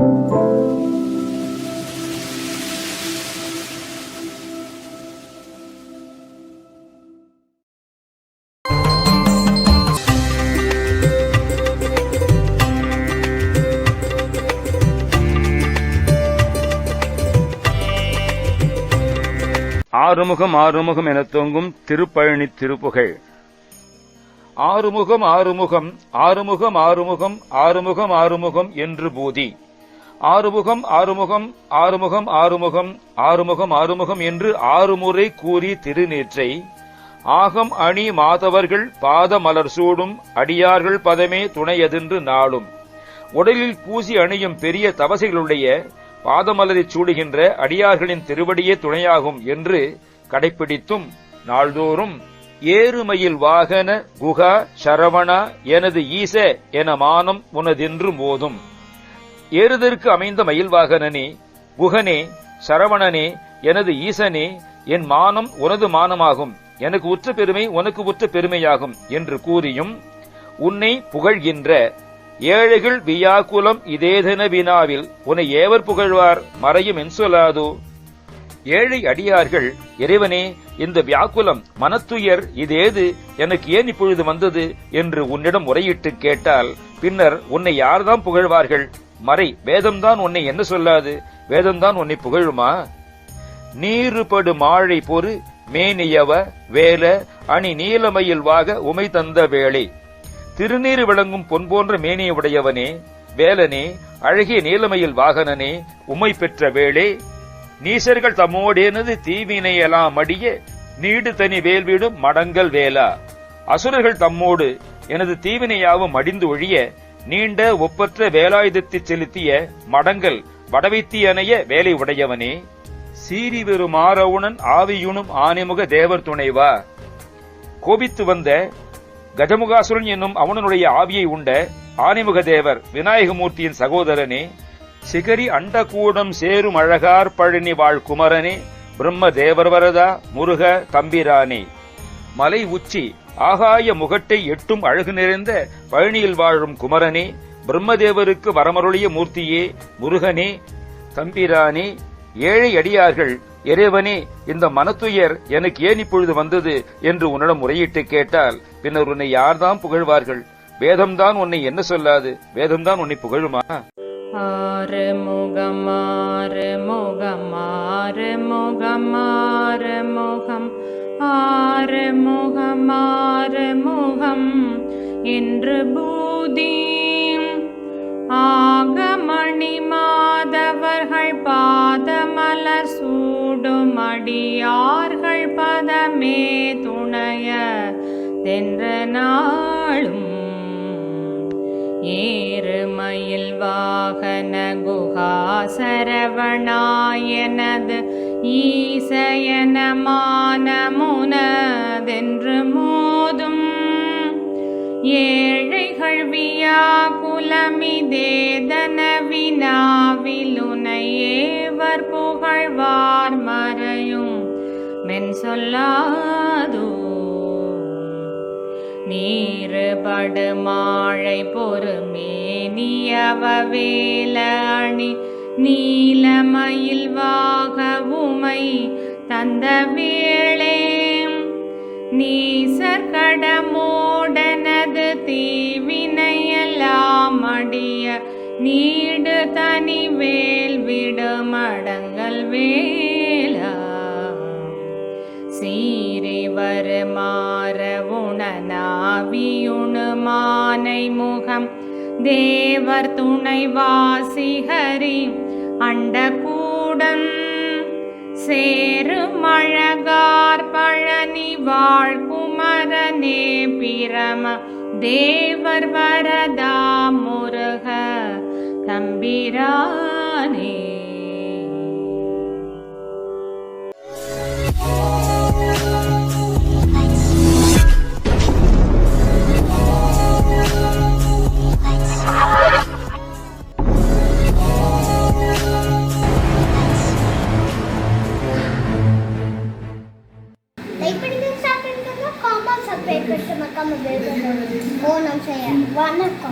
ஆறுமுகம் ஆறுமுகம் எனத் தொங்கும் திருப்பழனி திருப்புகழ். ஆறுமுகம் ஆறுமுகம் ஆறுமுகம் ஆறுமுகம் ஆறுமுகம் ஆறுமுகம் என்று பூதி. ஆறுமுகம் ஆறுமுகம் ஆறுமுகம் ஆறுமுகம் ஆறுமுகம் ஆறுமுகம் என்று ஆறுமுறை கூறி திருநீற்றை ஆகம் அணி மாதவர்கள் பாத மலர் சூடும் அடியார்கள் பதமே துணையதென்று நாளும். உடலில் பூசி அணியும் பெரிய தவசைகளுடைய பாதமலரைச் சூடுகின்ற அடியார்களின் திருவடியே துணையாகும் என்று கடைப்பிடித்தும் நாள்தோறும் ஏறுமயில் வாகன குகா சரவணா எனது ஈச என மானம் உனதென்று மோதும். ஏறுதற்கு அமைந்த மயில்வாகனனே குகனே சரவணனே எனது ஈசனே என் மானம் உனது மானமாகும். எனக்கு உற்ற பெருமை உனக்கு உற்ற பெருமையாகும் என்று கூறியும் உன்னை புகழ்கின்ற ஏழைகள் வியாக்குலம் இதேதென வினாவில் உன்னை ஏவர் புகழ்வார் மறையும் என் சொல்லாதோ? ஏழை அடியார்கள் இறைவனே இந்த வியாக்குலம் மனத்துயர் இதேது எனக்கு ஏன் இப்பொழுது வந்தது? என்று உன்னிடம் முறையிட்டு கேட்டால் பின்னர் உன்னை யார்தான் புகழ்வார்கள்? மறை வேதம்தான் உன்னை என்ன சொல்லாது? வேதம்தான் உன்னை புகழுமா? நீருபடு மாழை பொறு மேனியவ வேல அணி நீலமயில் வாக உமை தந்த வேளை. திருநீர் விளங்கும் பொன் போன்ற மேனியை உடையவனே வேலனே அழகிய நீலமையில் வாகனனே உமை பெற்ற வேளே. நீசர்கள் தம்மோடேனது தீவினையெல்லாம் அடிய நீடு தனி வேல்விடும் மடங்கல் வேலா. அசுரர்கள் தம்மோடு எனது தீவினையாவும் அடிந்து ஒழிய நீண்ட ஒப்பற்ற வேலாயுதத்தை செலுத்திய மடங்கல் வடவைத்தியனைய வேலை உடையவனே சீறி வெறும் ஆரவுணன் ஆவியுனும் ஆனைமுக தேவர் துணைவா. கோபித்து வந்த கஜமுகாசுரன் என்னும் அவனுடைய ஆவியை உண்ட ஆனைமுக தேவர் விநாயகமூர்த்தியின் சகோதரனே சிகரி அண்டகூடம் சேரும் அழகார் பழனி வாழ் குமரனே பிரம்ம தேவர் வரதா முருக தம்பிரானே. மலை உச்சி ஆகாய முகட்டை எட்டும் அழகு நிறைந்த பழனியில் வாழும் குமரனே பிரம்மதேவருக்கு வரமருளிய மூர்த்தியே முருகனே தம்பிரானே ஏழை அடியார்கள் இறைவனே இந்த மனத்துயர் எனக்கு ஏன் இப்பொழுது வந்தது என்று உன்னிடம் முறையிட்டு கேட்டால் பின்னர் உன்னை யார்தான் புகழ்வார்கள்? வேதம்தான் உன்னை என்ன சொல்லாது? வேதம்தான் உன்னை புகழுமா? ஆறு முகமாறு முகமாறு முகமாறு முகம். ஆறு முகம் முகம். என்று பூதி ஆகமணி மாதவர்கள் பாதமலர் சூடும் அடியார்கள் பதமே துணைய தென்ற நாளும். ஏறுமயில் வாகன குகா சரவணாயனது ஈசயனமானமுனதென்று மோதும் ஏழைகள் வியா குலமிதேதன வினாவிலுனையேவர் புகழ்வார் மறையும் மென் சொல்லாதோ நீறுபடு மாழை பொறுமேனியவ வேல தந்த வேளே நீசர் கடமோடனது தீவினையெல்லாம் அடிய நீடு தனி வேல் விடுமடங்கள் வேலா. சீரி வருமாற உணனாவியுணு மானை முகம் தேவர் துணை வாசிஹரி அண்ட சேரும் அழகார் பழனி வாழ்குமரனே பிரம தேவர் வரதா முருக தம்பிரானே పెడతాం అక్క మా బేబీ ఓ నమస్య వన్ అక్క